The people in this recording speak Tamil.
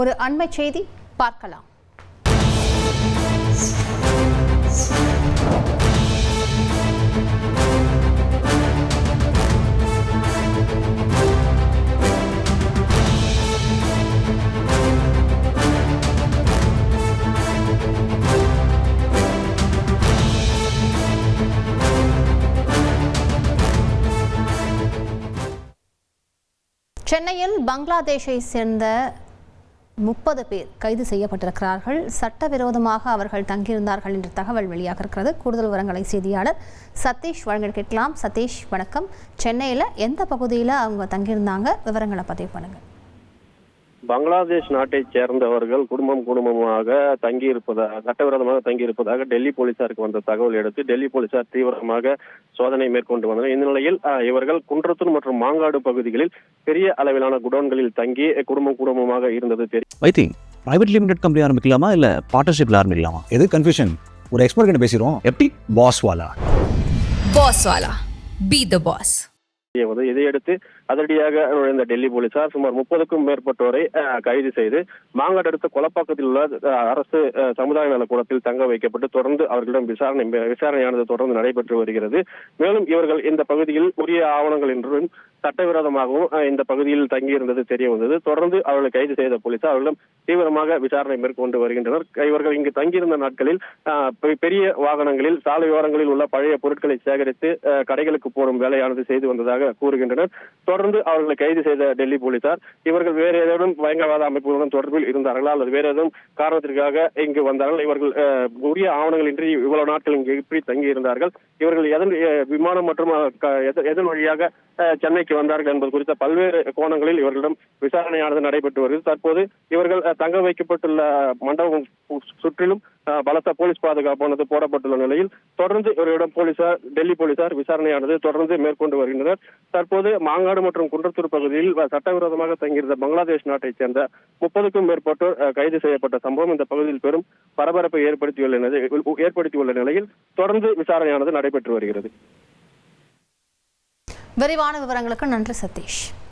ஒரு அண்மை செய்தி பார்க்கலாம். சென்னையில் பங்களாதேஷை சேர்ந்த முப்பது பேர் கைது செய்யப்பட்டிருக்கிறார்கள். சட்டவிரோதமாக அவர்கள் தங்கியிருந்தார்கள் என்ற தகவல் வெளியாக இருக்கிறது. கூடுதல் விவரங்களை செய்தியாளர் சதீஷ் வழங்க கேட்கலாம். சதீஷ் வணக்கம். சென்னையில் எந்த பகுதியில் அவங்க தங்கியிருந்தாங்க? விவரங்களை பதிவு பண்ணுங்க. பங்களாதேஷ் நாட்டைச் சேர்ந்தவர்கள் குடும்பம் குடும்பமாக தங்கியிருப்பதாக சட்டவிரோதமாக தங்கியிருப்பதாக டெல்லி போலீசாருக்கு வந்த தகவல் எடுத்து டெல்லி போலீசார் தீவிரமாக சோதனை மேற்கொண்டு வந்தனர். இந்த நிலையில் இவர்கள் குன்றத்தூர் மற்றும் மாங்காடு பகுதிகளில் பெரிய அளவிலான குடோன்களில் தங்கி குடும்பம் குடும்பமாக இருந்தது தெரியும். வைத்தி பிரைவேட் லிமிடெட் கம்பெனி ஆரம்பிக்கலாமா இல்ல பார்ட்னர்ஷிப்ல ஆரம்பிக்கலாமா? எது கன்ஃபியூஷன் ஒரு எக்ஸ்பர்ட் கிட்ட பேசிடுவோம். எப்படி? பாஸ் வாலா. Boss Wala. Be the boss. வந்து இதையடுத்து அதிரடியாக நுழைந்த டெல்லி போலீசார் சுமார் முப்பதுக்கும் மேற்பட்டோரை கைது செய்து மாங்காடு அடுத்த கொலப்பாக்கத்தில் உள்ள அரசு சமுதாய நலக்கூடத்தில் தங்க வைக்கப்பட்டு தொடர்ந்து அவர்களிடம் விசாரணை விசாரணையானது தொடர்ந்து நடைபெற்று வருகிறது. மேலும் இவர்கள் இந்த பகுதியில் உரிய ஆவணங்கள் என்றும் சட்டவிரோதமாகவும் இந்த பகுதியில் தங்கியிருந்தது தெரிய வந்தது. தொடர்ந்து அவர்களை கைது செய்த போலீசார் அவர்களிடம் தீவிரமாக விசாரணை மேற்கொண்டு வருகின்றனர். இவர்கள் இங்கு தங்கியிருந்த நாட்களில் பெ- பெரிய வாகனங்களில் சாலை ஓரங்களில் உள்ள பழைய பொருட்களை சேகரித்து கடைகளுக்கு போடும் வேலையானது செய்து வந்ததாக கூறுகின்றனர். தொடர்ந்து அவர்களை கைது செய்த டெல்லி போலீசார் இவர்கள் வேறு ஏதேனும் பயங்கரவாத அமைப்புகளுடன் தொடர்பில் இருந்தார்களா அல்லது வேறு ஏதும் காரணத்திற்காக இங்கு வந்தார்கள்? இவர்கள் உரிய உரிய ஆவணங்களின்றி இவ்வளவு நாட்கள் இங்கு எப்படி தங்கி இருந்தார்கள். இவர்கள் எதன் விமானம் மற்றும் எதன் வழியாக சென்னைக்கு வந்தார்கள் என்பது குறித்த பல்வேறு கோணங்களில் இவர்களிடம் விசாரணையானது நடைபெற்று வருகிறது. தற்போது இவர்கள் தங்க வைக்கப்பட்டுள்ள மண்டபம் சுற்றிலும் பலத்த போலீஸ் பாதுகாப்பானது போடப்பட்டுள்ள நிலையில் தொடர்ந்து இவர்களிடம் போலீசார் டெல்லி போலீசார் விசாரணையானது தொடர்ந்து மேற்கொண்டு வருகின்றனர். தற்போது மாங்காடு மற்றும் குன்றத்தூர் பகுதியில் சட்டவிரோதமாக தங்கியிருந்த பங்களாதேஷ் நாட்டைச் சேர்ந்த முப்பதுக்கும் மேற்பட்டோர் கைது செய்யப்பட்ட சம்பவம் இந்த பகுதியில் பெரும் பரபரப்பை ஏற்படுத்தியுள்ள ஏற்படுத்தியுள்ள நிலையில் தொடர்ந்து விசாரணையானது நடைபெற்று வருகிறது. விரிவான விவரங்களுக்கு நன்றி சதீஷ்.